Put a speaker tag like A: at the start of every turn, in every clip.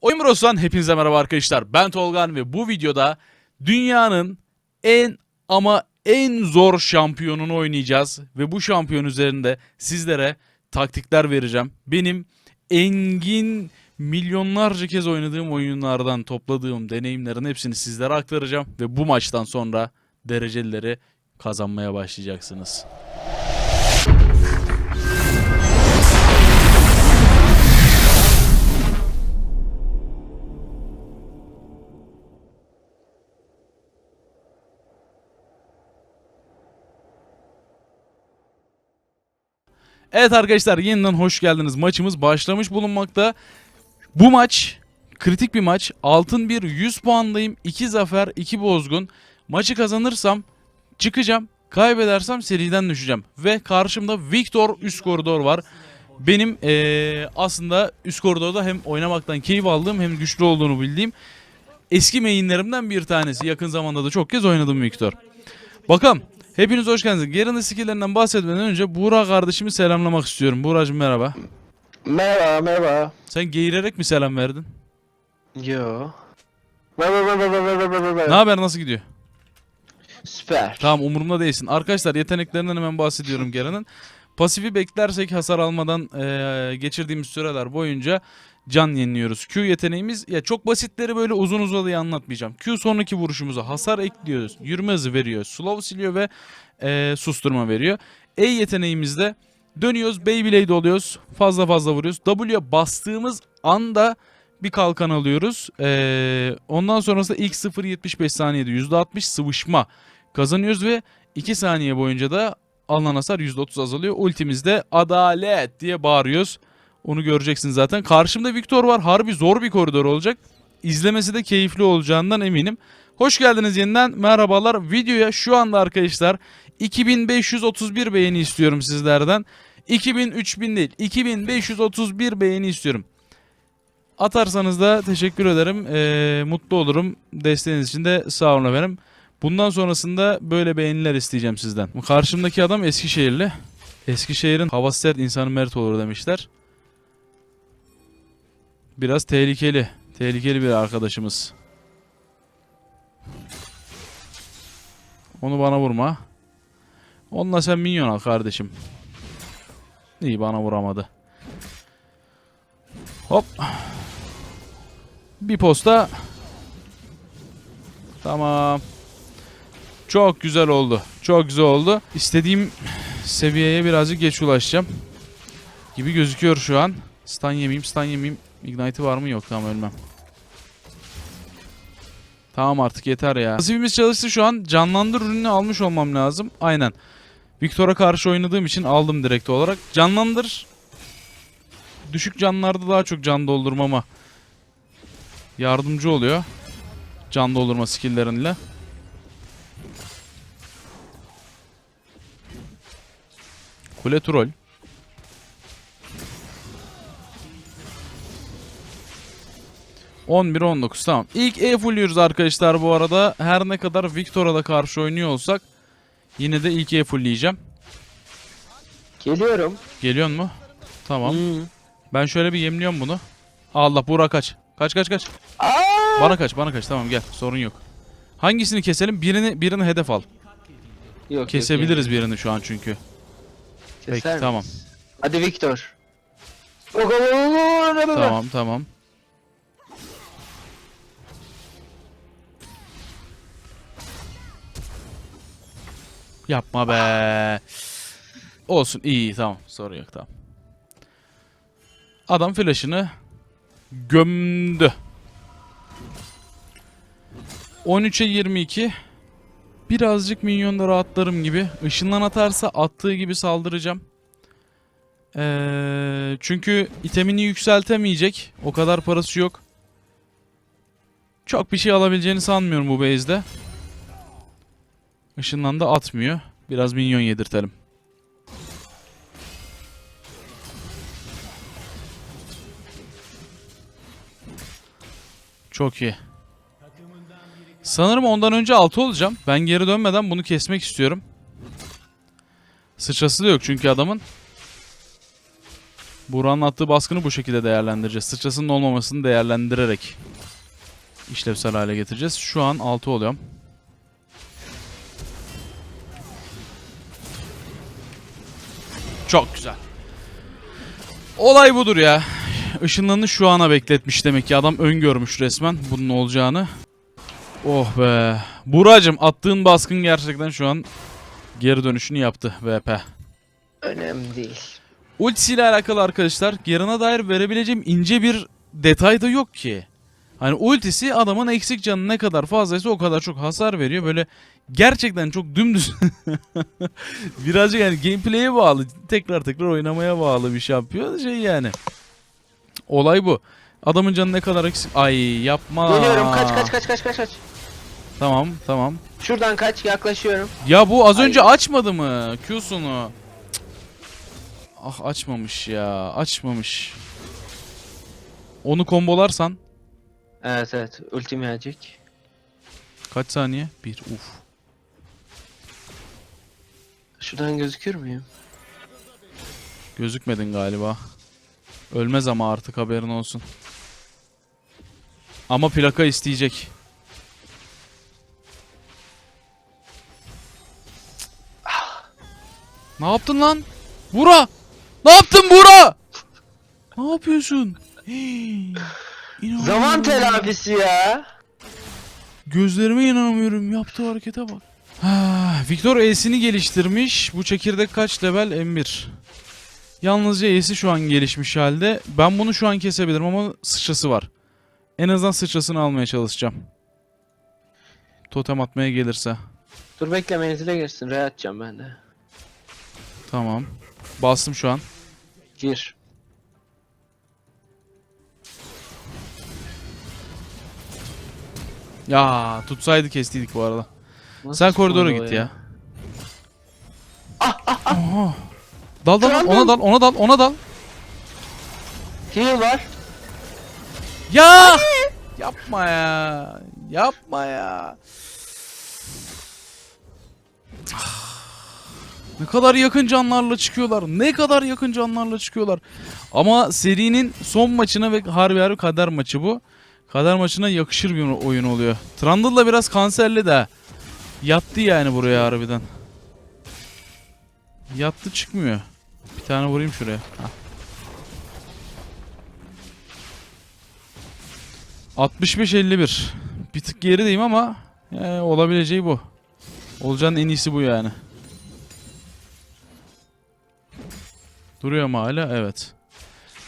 A: Oyun Bros'tan hepinize merhaba arkadaşlar. Ben Tolgan ve bu videoda dünyanın en ama en zor şampiyonunu oynayacağız. Ve bu şampiyon üzerinde sizlere taktikler vereceğim. Benim engin milyonlarca kez oynadığım oyunlardan topladığım deneyimlerin hepsini sizlere aktaracağım. Ve bu maçtan sonra derecelileri kazanmaya başlayacaksınız. Evet arkadaşlar yeniden hoş geldiniz. Maçımız başlamış bulunmakta. Bu maç kritik bir maç. Altın bir 100 puandayım. 2 zafer 2 bozgun. Maçı kazanırsam çıkacağım. Kaybedersem seriden düşeceğim. Ve karşımda Victor üst koridor var. Benim eee, aslında üst koridorda hem oynamaktan keyif aldığım hem güçlü olduğunu bildiğim eski mainlerimden bir tanesi. Yakın zamanda da çok kez oynadım Victor. Bakalım. Hepiniz hoş geldiniz. Gerinin skillerinden bahsetmeden önce Buğra kardeşimi selamlamak istiyorum. Buğracığım merhaba.
B: Merhaba, merhaba.
A: Sen geğirerek mi selam verdin?
B: Yo. Merhaba, merhaba, merhaba, merhaba.
A: Ne haber nasıl gidiyor?
B: Süper.
A: Tamam umurumda değilsin. Arkadaşlar yeteneklerinden hemen bahsediyorum Geren'in. Pasifi beklersek hasar almadan eee, geçirdiğimiz süreler boyunca can yeniliyoruz. Q yeteneğimiz ya çok basitleri böyle uzun uzadıya anlatmayacağım. Q sonraki vuruşumuza hasar ekliyoruz. Yürüme hızı veriyor. Slow siliyor ve eee, susturma veriyor. E yeteneğimizde dönüyoruz. Beyblade oluyoruz. Fazla fazla vuruyoruz. W'ye bastığımız anda bir kalkan alıyoruz. Eee, ondan sonrasında ilk 0.75 saniyede %60 sıvışma kazanıyoruz ve 2 saniye boyunca da alınan hasar %30 azalıyor. Ultimizde adalet diye bağırıyoruz. Onu göreceksiniz zaten. Karşımda Victor var. Harbi zor bir koridor olacak. İzlemesi de keyifli olacağından eminim. Hoş geldiniz yeniden. Merhabalar. Videoya şu anda arkadaşlar 2531 beğeni istiyorum sizlerden. 2000 3000 değil. 2531 beğeni istiyorum. Atarsanız da teşekkür ederim. Ee, mutlu olurum. Desteğiniz için de sağ olun efendim. Bundan sonrasında böyle beğeniler isteyeceğim sizden. Karşımdaki adam Eskişehirli. Eskişehir'in havası sert insanı mert olur demişler. Biraz tehlikeli. Tehlikeli bir arkadaşımız. Onu bana vurma. Onunla sen minyon al kardeşim. İyi bana vuramadı. Hop. Bir posta. Tamam. Çok güzel oldu. Çok güzel oldu. İstediğim seviyeye birazcık geç ulaşacağım. Gibi gözüküyor şu an. Stun yemeyeyim, stun yemeyeyim. Ignite'ı var mı? Yok tamam ölmem. Tamam artık yeter ya. Pasifimiz çalıştı şu an. Canlandır ürününü almış olmam lazım. Aynen. Victor'a karşı oynadığım için aldım direkt olarak. Canlandır. Düşük canlarda daha çok can doldurmama yardımcı oluyor. Can doldurma skill'lerinle. Kule troll. ...11 19 tamam. İlk E fullüyoruz arkadaşlar bu arada. Her ne kadar Victor'a da karşı oynuyor olsak... ...yine de ilk E fullleyeceğim.
B: Geliyorum.
A: Geliyor mu? Tamam.
B: Hmm.
A: Ben şöyle bir yemliyorum bunu. Allah Buğra kaç. Kaç kaç kaç.
B: Aa!
A: Bana kaç bana kaç tamam gel sorun yok. Hangisini keselim? Birini birini hedef al.
B: Yok, yok,
A: Kesebiliriz birini şu an çünkü.
B: Yemiyorum.
A: Peki
B: Keser mi?
A: tamam.
B: Hadi Victor.
A: Tamam tamam. Yapma be. Olsun iyi iyi, tamam sorun yok tamam. Adam flash'ını gömdü. 13'e 22. Birazcık minyonları atlarım gibi. Işınlan atarsa attığı gibi saldıracağım. Ee, çünkü itemini yükseltemeyecek. O kadar parası yok. Çok bir şey alabileceğini sanmıyorum bu base'de. Işınlan da atmıyor. Biraz minyon yedirtelim. Çok iyi. Sanırım ondan önce 6 olacağım. Ben geri dönmeden bunu kesmek istiyorum. Sıçrası da yok çünkü adamın. Buranın attığı baskını bu şekilde değerlendireceğiz. Sıçrasının olmamasını değerlendirerek işlevsel hale getireceğiz. Şu an 6 oluyorum. Çok güzel. Olay budur ya. Işınlanı şu ana bekletmiş demek ki. Adam öngörmüş resmen bunun olacağını. Oh be. Buracım attığın baskın gerçekten şu an geri dönüşünü yaptı VP.
B: Önemli değil.
A: Ultisiyle alakalı arkadaşlar yarına dair verebileceğim ince bir detay da yok ki. Hani ultisi adamın eksik canı ne kadar fazlaysa o kadar çok hasar veriyor. Böyle gerçekten çok dümdüz. Birazcık yani gameplay'e bağlı. Tekrar tekrar oynamaya bağlı bir şey yapıyor. Şey yani. Olay bu. Adamın canı ne kadar eksik. Ay yapma.
B: Geliyorum kaç kaç kaç kaç kaç kaç.
A: Tamam tamam.
B: Şuradan kaç yaklaşıyorum.
A: Ya bu az
B: Ay.
A: önce açmadı mı Q'sunu? Cık. Ah açmamış ya. Açmamış. Onu kombolarsan
B: Evet evet ultim gelecek.
A: kaç saniye? Bir. Uf.
B: Şuradan gözükür müyüm?
A: Gözükmedin galiba. Ölmez ama artık haberin olsun. Ama plaka isteyecek. Ne yaptın lan? Bura! Ne yaptın Bura? Ne yapıyorsun? Hii.
B: Zaman telafisi ya.
A: Gözlerime inanamıyorum. Yaptığı harekete bak. Ha, Victor E'sini geliştirmiş. Bu çekirdek kaç level? M1. Yalnızca E'si şu an gelişmiş halde. Ben bunu şu an kesebilirim ama sıçrası var. En azından sıçrasını almaya çalışacağım. Totem atmaya gelirse.
B: Dur bekle menzile girsin. Re atacağım ben de.
A: Tamam. Bastım şu an.
B: Gir.
A: Ya tutsaydı kestiydik bu arada.
B: Nasıl
A: Sen koridora git ya. Oha. Dal dal ona dal ona dal ona dal.
B: Heal var.
A: Ya! Yapma ya. Yapma ya. Ne kadar yakın canlarla çıkıyorlar. Ne kadar yakın canlarla çıkıyorlar. Ama serinin son maçına ve harbi harbi kader maçı bu. Kader maçına yakışır bir oyun oluyor. Trundle da biraz kanserli de. Yattı yani buraya harbiden. Yattı çıkmıyor. Bir tane vurayım şuraya. Hah. 65-51. Bir tık gerideyim ama e, olabileceği bu. Olacağın en iyisi bu yani. Duruyor mu hala? Evet.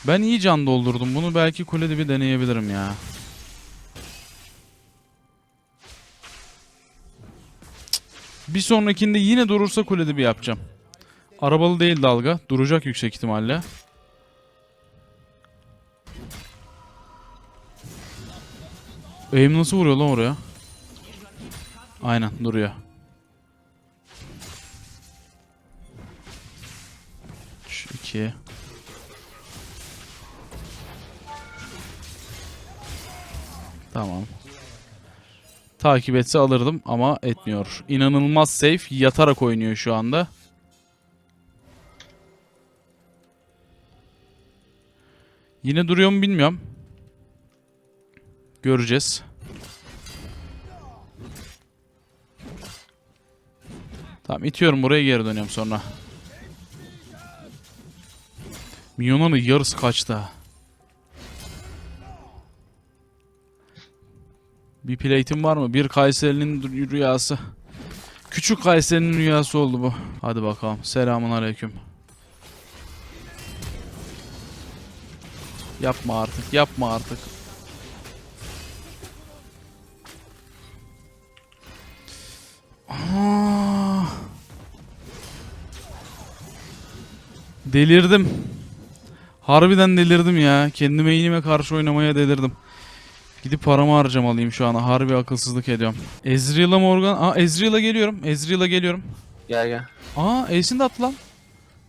A: Ben iyi can doldurdum. Bunu belki kulede bir deneyebilirim ya. Bir sonrakinde yine durursa kulede bir yapacağım. Arabalı değil dalga. Duracak yüksek ihtimalle. Aim nasıl vuruyor lan oraya? Aynen duruyor. Üç, iki. Tamam. Takip etse alırdım ama etmiyor. İnanılmaz safe. Yatarak oynuyor şu anda. Yine duruyor mu bilmiyorum. Göreceğiz. Tamam itiyorum buraya geri dönüyorum sonra. Minyonların yarısı kaçtı. Bir plate'im var mı? Bir Kayseri'nin rüyası. Küçük Kayseri'nin rüyası oldu bu. Hadi bakalım. Selamun aleyküm. Yapma artık. Yapma artık. Delirdim. Harbiden delirdim ya. Kendime main'ime karşı oynamaya delirdim. Gidip paramı harcamalıyım şu an. Harbi akılsızlık ediyorum. Ezreal'a Morgan. Aa Ezreal'a geliyorum. Ezreal'a geliyorum.
B: Gel gel.
A: Aa Ace'ini de attı lan.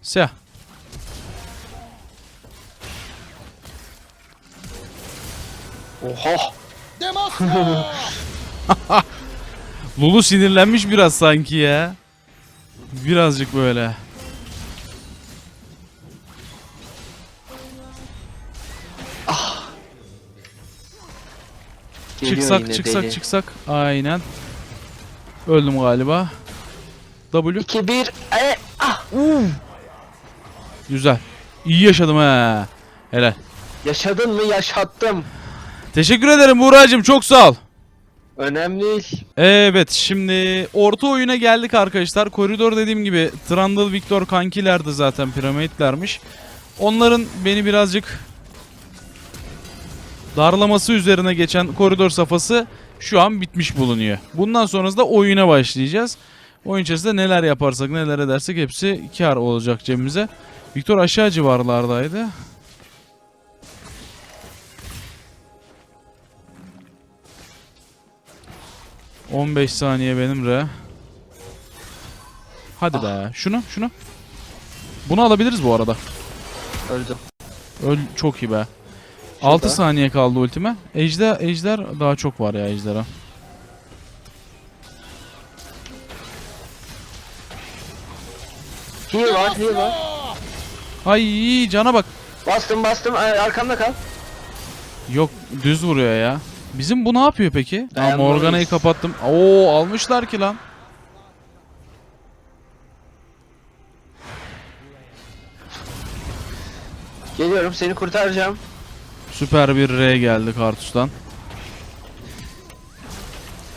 A: Siyah.
B: Oha.
A: Lulu sinirlenmiş biraz sanki ya. Birazcık böyle.
B: Geliyor
A: çıksak
B: yine
A: çıksak
B: deli.
A: çıksak. Aynen. Öldüm galiba. W.
B: 2 1 e ah
A: Güzel. İyi yaşadım he. Helal.
B: yaşadın mı yaşattım.
A: Teşekkür ederim Buğra'cığım çok sağ ol.
B: Önemli değil.
A: Evet şimdi orta oyuna geldik arkadaşlar. Koridor dediğim gibi Trundle, Victor kankilerdi zaten piramidlermiş. Onların beni birazcık darlaması üzerine geçen koridor safhası şu an bitmiş bulunuyor. Bundan sonrasında oyuna başlayacağız. Oyun içerisinde neler yaparsak neler edersek hepsi kar olacak cebimize. Victor aşağı civarlardaydı. ...15 saniye benim re. Hadi be. Şunu, şunu. Bunu alabiliriz bu arada.
B: Öldüm.
A: Öl çok iyi be. 6
B: Şurada.
A: saniye kaldı ultime. Ejder, ejder daha çok var ya ejdera.
B: Heal var heal var.
A: Ay cana bak.
B: Bastım bastım Ay, arkamda kal.
A: Yok düz vuruyor ya. Bizim bu ne yapıyor peki?
B: Dayanmalıyız.
A: Morgana'yı kapattım. Oo almışlar ki lan.
B: Geliyorum seni kurtaracağım.
A: Süper bir R geldi Kartus'tan.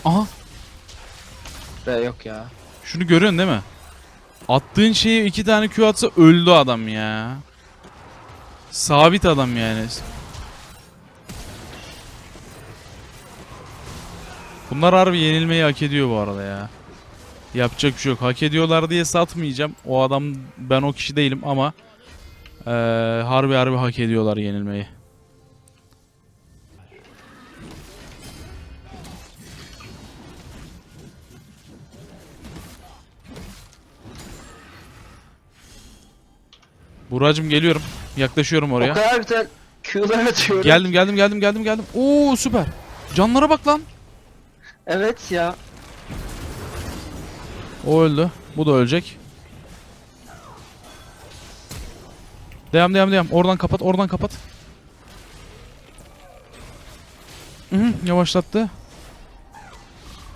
A: Aha
B: Be yok ya.
A: şunu görüyorsun değil mi? Attığın şeyi iki tane Q atsa öldü adam ya. Sabit adam yani. Bunlar harbi yenilmeyi hak ediyor bu arada ya. Yapacak bir şey yok. Hak ediyorlar diye satmayacağım. O adam ben o kişi değilim ama eee, harbi harbi hak ediyorlar yenilmeyi. Buracım geliyorum. Yaklaşıyorum
B: O
A: oraya.
B: kadar güzel Q'lar atıyorum.
A: Geldim geldim geldim geldim geldim. Oo süper. Canlara bak lan.
B: Evet ya.
A: O öldü. Bu da ölecek. Devam devam devam. Oradan kapat oradan kapat. Hı hı, yavaşlattı.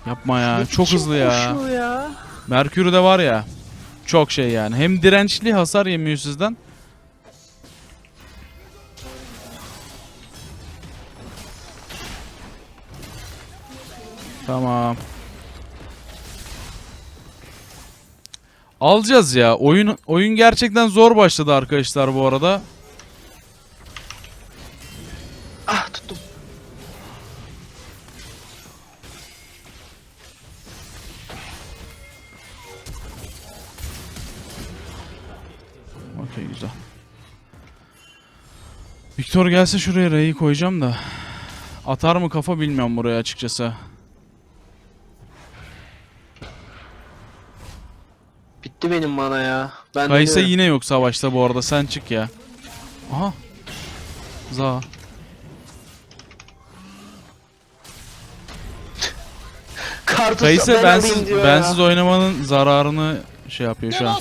A: Yapma ya. Çok
B: Kim
A: hızlı ya.
B: ya.
A: Merkür'ü de var ya. Çok şey yani. Hem dirençli hasar yemiyor sizden. Tamam. Alacağız ya. Oyun oyun gerçekten zor başladı arkadaşlar bu arada.
B: Ah tuttum.
A: Okey güzel. Victor gelse şuraya R'yi koyacağım da. Atar mı kafa bilmiyorum buraya açıkçası.
B: Bitti benim mana ya. Ben
A: Kayse yine yok savaşta bu arada sen çık ya. Aha. Za.
B: Kartuş
A: Kayse
B: ben
A: bensiz
B: diyor
A: bensiz
B: ya.
A: oynamanın zararını şey yapıyor şu an.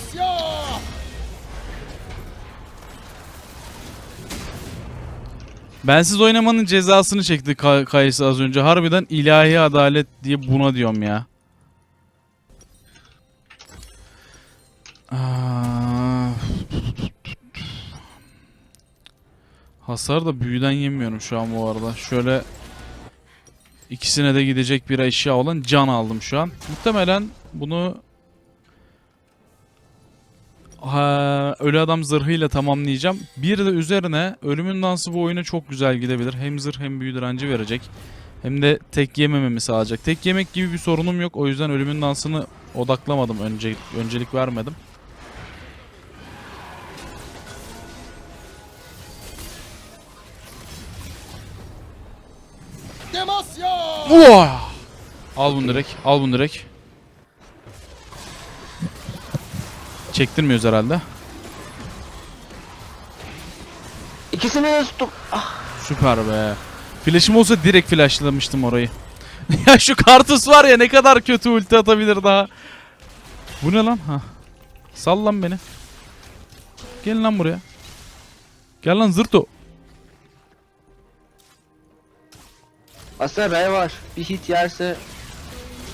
A: Bensiz oynamanın cezasını çekti Ka- az önce. Harbiden ilahi adalet diye buna diyorum ya. Hasar da büyüden yemiyorum şu an bu arada. Şöyle ikisine de gidecek bir eşya olan can aldım şu an. Muhtemelen bunu ha, ölü adam zırhıyla tamamlayacağım. Bir de üzerine ölümün dansı bu oyuna çok güzel gidebilir. Hem zırh hem büyü direnci verecek. Hem de tek yemememi sağlayacak. Tek yemek gibi bir sorunum yok. O yüzden ölümün dansını odaklamadım. Önce, öncelik vermedim. Uaa! Al bunu direkt. Al bunu direkt. Çektirmiyoruz herhalde.
B: İkisini de tuttum. Ah
A: Süper be. Flash'ım olsa direkt flashlamıştım orayı. ya şu Kartus var ya ne kadar kötü ulti atabilir daha. Bu ne lan? Ha. Sal lan beni. Gelin lan buraya. Gel lan zırto.
B: Aslında Ray var. Bir hit yerse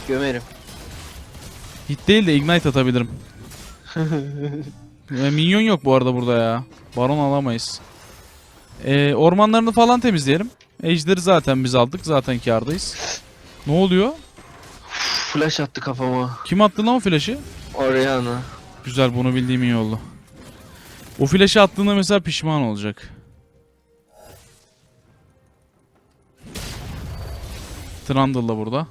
B: gömerim.
A: Hit değil de ignite atabilirim. E, minyon yok bu arada burada ya. Baron alamayız. E, ormanlarını falan temizleyelim. Ejderi zaten biz aldık. Zaten kârdayız. Ne oluyor?
B: Flash attı kafama.
A: Kim attı lan o flash'ı?
B: Oriana.
A: Güzel bunu bildiğim iyi oldu. O flash'ı attığında mesela pişman olacak. Trundle da burada.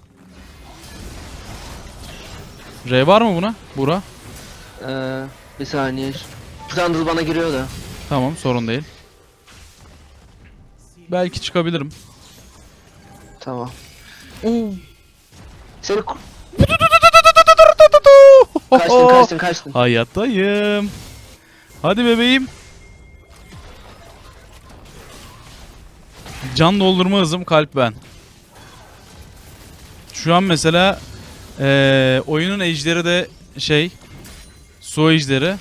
A: R var mı buna? Bura.
B: Ee, bir saniye. Trundle bana giriyor da.
A: Tamam sorun değil. Belki çıkabilirim.
B: Tamam.
A: Oo.
B: Seni kaçtın kaçtın kaçtın.
A: Hayattayım. Hadi bebeğim. Can doldurma hızım kalp ben. Şu an mesela eee, oyunun ejderi de şey su ejderi.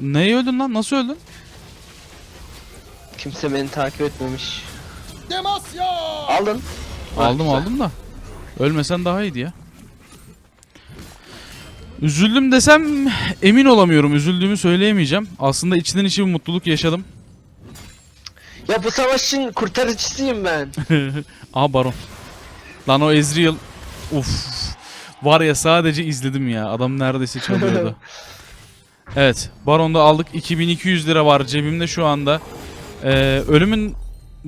A: Neye öldün lan? Nasıl öldün?
B: Kimse beni takip etmemiş. Aldın. Ha,
A: aldım
B: güzel.
A: aldım da. Ölmesen daha iyiydi ya. Üzüldüm desem emin olamıyorum. Üzüldüğümü söyleyemeyeceğim. Aslında içten içe bir mutluluk yaşadım.
B: Ya bu savaşın kurtarıcısıyım ben.
A: Aha Baron. Lan o Ezreal. Uf. Var ya sadece izledim ya. Adam neredeyse çalıyordu. evet. Baron'da aldık. 2200 lira var cebimde şu anda. Ee, ölümün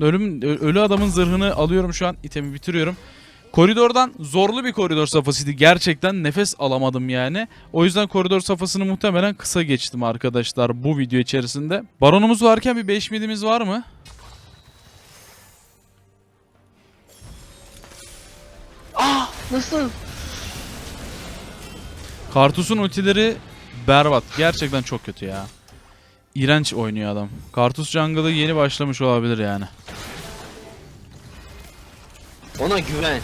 A: ölüm ölü adamın zırhını alıyorum şu an. İtemi bitiriyorum. Koridordan zorlu bir koridor safhasıydı. Gerçekten nefes alamadım yani. O yüzden koridor safhasını muhtemelen kısa geçtim arkadaşlar bu video içerisinde. Baronumuz varken bir 5 midimiz var mı?
B: Nasıl?
A: Kartus'un ultileri berbat. Gerçekten çok kötü ya. İğrenç oynuyor adam. Kartus jungle'ı yeni başlamış olabilir yani.
B: Ona güven.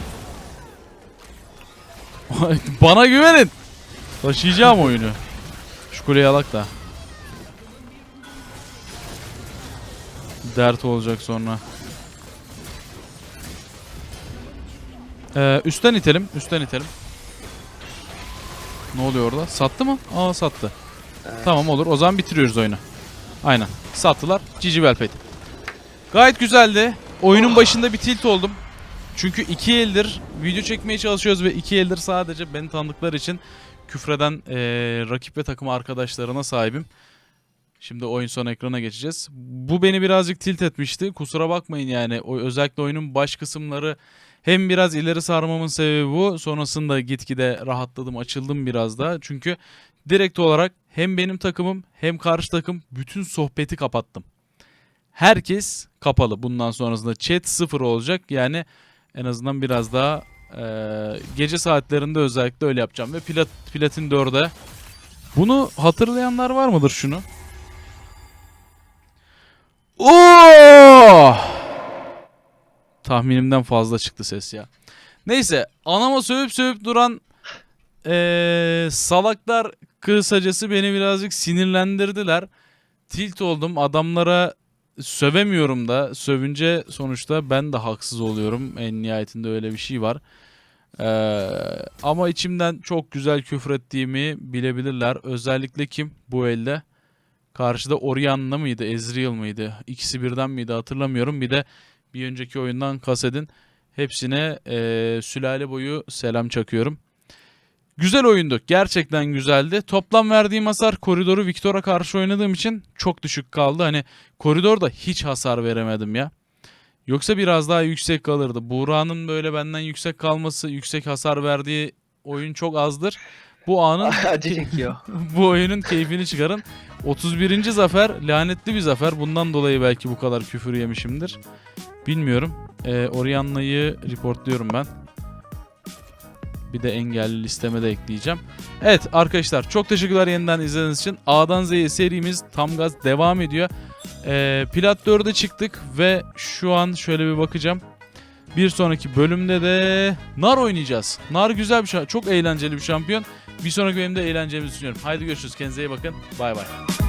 A: Bana güvenin. Taşıyacağım oyunu. Şu kuleyi alak da. Dert olacak sonra. Ee, üstten itelim. Üstten itelim. Ne oluyor orada? Sattı mı? Aa sattı.
B: Evet.
A: Tamam olur. O zaman bitiriyoruz oyunu. Aynen. Sattılar. Cici Belpet. Gayet güzeldi. Oyunun başında bir tilt oldum. Çünkü iki eldir video çekmeye çalışıyoruz ve iki eldir sadece beni tanıdıkları için küfreden eee, rakip ve takım arkadaşlarına sahibim. Şimdi oyun son ekrana geçeceğiz. Bu beni birazcık tilt etmişti. Kusura bakmayın yani. O, özellikle oyunun baş kısımları hem biraz ileri sarmamın sebebi bu. Sonrasında gitgide rahatladım, açıldım biraz da. Çünkü direkt olarak hem benim takımım hem karşı takım bütün sohbeti kapattım. Herkes kapalı. Bundan sonrasında chat sıfır olacak. Yani en azından biraz daha eee, gece saatlerinde özellikle öyle yapacağım. Ve plat, platin 4'e. Bunu hatırlayanlar var mıdır şunu? Oo! Tahminimden fazla çıktı ses ya. Neyse anama sövüp sövüp duran eee, salaklar kısacası beni birazcık sinirlendirdiler. Tilt oldum adamlara sövemiyorum da sövünce sonuçta ben de haksız oluyorum. En nihayetinde öyle bir şey var. Ee, ama içimden çok güzel küfrettiğimi bilebilirler. Özellikle kim bu elde? Karşıda Orianna mıydı, Ezreal mıydı? İkisi birden miydi hatırlamıyorum. Bir de bir önceki oyundan Kased'in hepsine eee, sülale boyu selam çakıyorum. Güzel oyundu. Gerçekten güzeldi. Toplam verdiğim hasar koridoru Victor'a karşı oynadığım için çok düşük kaldı. Hani koridorda hiç hasar veremedim ya. Yoksa biraz daha yüksek kalırdı. Buğra'nın böyle benden yüksek kalması, yüksek hasar verdiği oyun çok azdır. Bu anın
B: Acı çekiyor.
A: bu oyunun keyfini çıkarın. 31. zafer lanetli bir zafer. Bundan dolayı belki bu kadar küfür yemişimdir. Bilmiyorum. Ee, Orianna'yı reportluyorum ben. Bir de engelli listeme de ekleyeceğim. Evet arkadaşlar çok teşekkürler yeniden izlediğiniz için. A'dan Z'ye serimiz tam gaz devam ediyor. Ee, Plat 4'e çıktık ve şu an şöyle bir bakacağım. Bir sonraki bölümde de Nar oynayacağız. Nar güzel bir şampiyon. Çok eğlenceli bir şampiyon. Bir sonraki bölümde eğleneceğimizi düşünüyorum. Haydi görüşürüz. Kendinize iyi bakın. Bay bay.